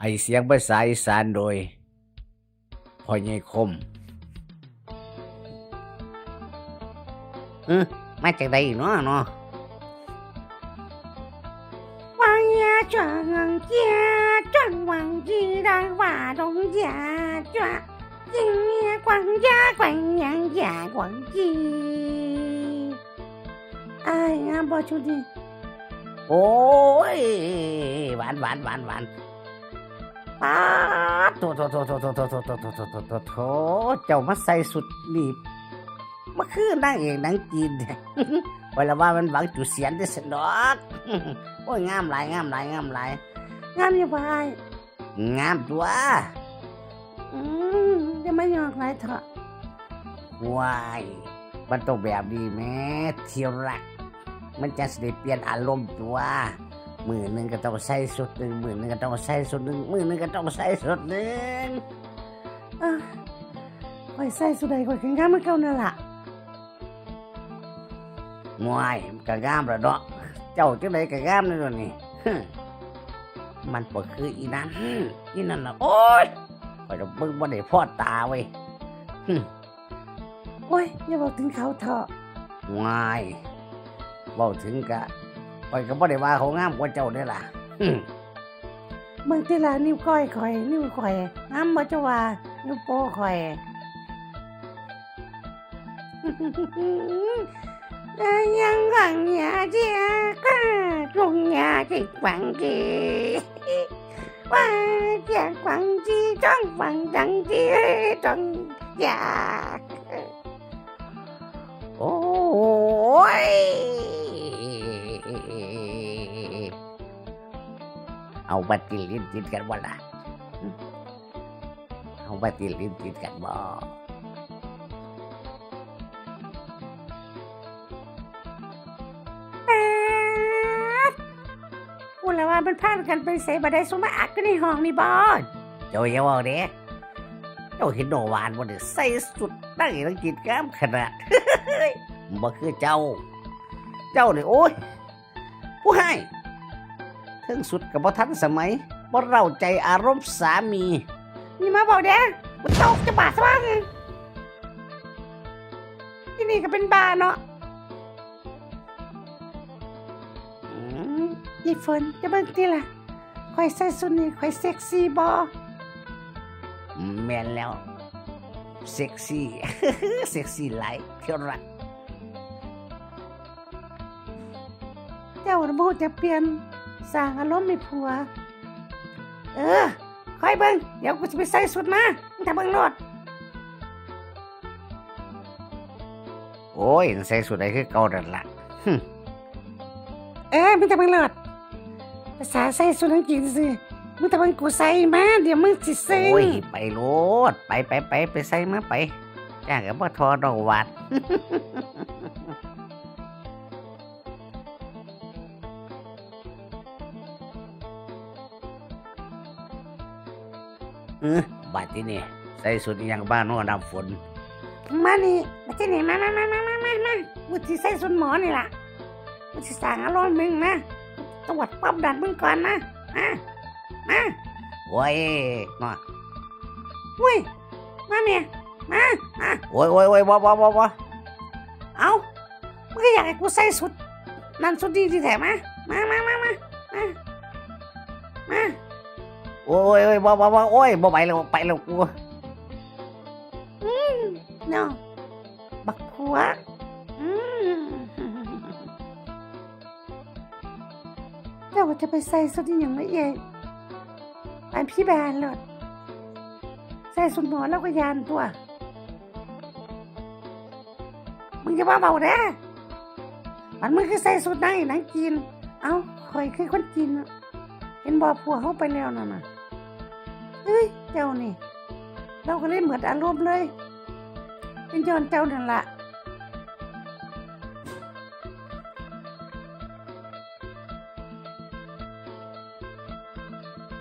ให้เสียงภาษาอีสานโดยพ่อใหญ่คมเออมาจากใดอีกเนาะเนาะวังยาจวงเจียจวงวังจีดังว่าดงยาจวงจีกวังยากวังยังยากวังจีไอ้งามบ่ชุดนี้โอ้ยหวานหวานหวานหวาน ป้าโถโถโถโถโถโถโถโถโถโถโถโถเจ้ามาใส่สุดหลีบมาคือนั่งเอกนางกินเวลาว่ามันหวังจุดเสียนได้สนอกโอ้ยงามหลายงามหลายงามหลายงามยังไงงามตัวอืมจะไม่ยอกไรเถอะวายมันต้องแบบดีแม่เที่ยวรัก มันจะสิเปลี่ยนอารมณ์ตัว มื่อหนึ่งก็ต้องใส่สุดหนึ่งมื่อหนึ่งก็ต้องใส่สุดหนึ่งมื่อหนึ่งก็ต้องใส่สุดหนึ่งข่อยใส่สุดใดข่อยก็งามมาเข้านั่นล่ะมวยก็งามละเนาะเจ้าจังไดก็งามนั่นตัวนี่มันบ่คืออีนั้นอีนั่นล่ะโอ๊ยข่อยก็บึ้งบ่ได้พอดตาเว้ยโอ้ยอย่าบอกถึงเขาเถอะมวยบอกถึงกะ ข่อยก็บ่ได้ว่าเขางามกว่าเจ้าเด้อล่ะเมื่อที่ละนิ้วก้อยข่อย นิ้วข่อยน้ำบ่จว่านิ้วโป้ข่อยยังหวังยาเจียก็ลงยาจิกหวังจีว่าจะหวังจีจ้องหวังจังจีจ้องยาโอ้ เอาบัตรลิ้นติดกันบ่ล่ะฮึเอาบัตรลิ้นติดกันบ่พูดแล้วว่ามันพากันไปเสบัดได้สมาอักกันในห้องนี่บอสเจ้าอย่าบอกเด้เจ้าเห็นโนวานบ่ได้ใส่สุดตั้งอีกกินกล้ามขนาดบ่คือเจ้า เจ้านี่โอ้ยผู้ให้ ถึงสุดกับบ่ทันสมัยบ่เราใจอารมณ์สามีนี่มาบอกเด้มันตกจะบาดซะบ้างไงที่นี่ก็เป็นบาร์เนาะอืมยี่ฝนจะเบิ่งที่ล่ะคอยใส่สุดนี่คอยเซ็กซี่บอแม่นแล้ว เซ็กซี่ เซ็กซี่หลายเที่ยวรักเจ้าระบูจะเปลี่ยน สร้างอารมณ์ให้ผัว เออคอยเบิ่งเดี๋ยวกูจะไปใส่สุดมามึงถ้าเบิ่งโลดโอ้ยใส่สุดได้คือเก่านั่นล่ะเออมึงถ้าเบิ่งโลดภาษาใส่สุดอังกฤษสิมึงถ้าเบิ่งกูใส่มา เดี๋ยวมึงสิซึ้งโอ้ยไปโลดไปไปไปไปใส่มาไปจ้างกับพ่อทอดอกหวาด ออบาดที่นี่ใส่สุดอหยังบ้านโน้นน้ำฝน มานี่มาที่นี่มามามามามามามากูสิใส่สุดหมอนี่ล่ะกูสิสั่งอารมณ์มึงนะตรวจความดันมึงก่อนนะมามาโอ้ยมาอุ้ยมาเมียมามาโอ้ยโอ้ยโอ้ยบ่บ่บ่บ่เอามึงก็อยากให้กูใส่สุดนั่นสุดดีที่แถมมามามามามามา โอ้ยโอ้ยบ่บ่บ่โอ้ยบ่ไปแล้วไปแล้วกูเนาะบักผัวอืมเดี๋ยวจะไปใส่สุดที่อย่างไรเองไปพี่แบนเลยใส่สุดหมอแล้วก็ยานตัว มึงจะมาเบาแน่มันมึงคือใส่สุดไหนนังจีนเอ้าคอยคือคนจีนเห็นบอผัวเขาไปแล้วนั่นน่ะ เฮ้ยเจ้านี่ เราก็เลยเหมือนอารมณ์เลย เป็นย้อนเจ้านั่นละ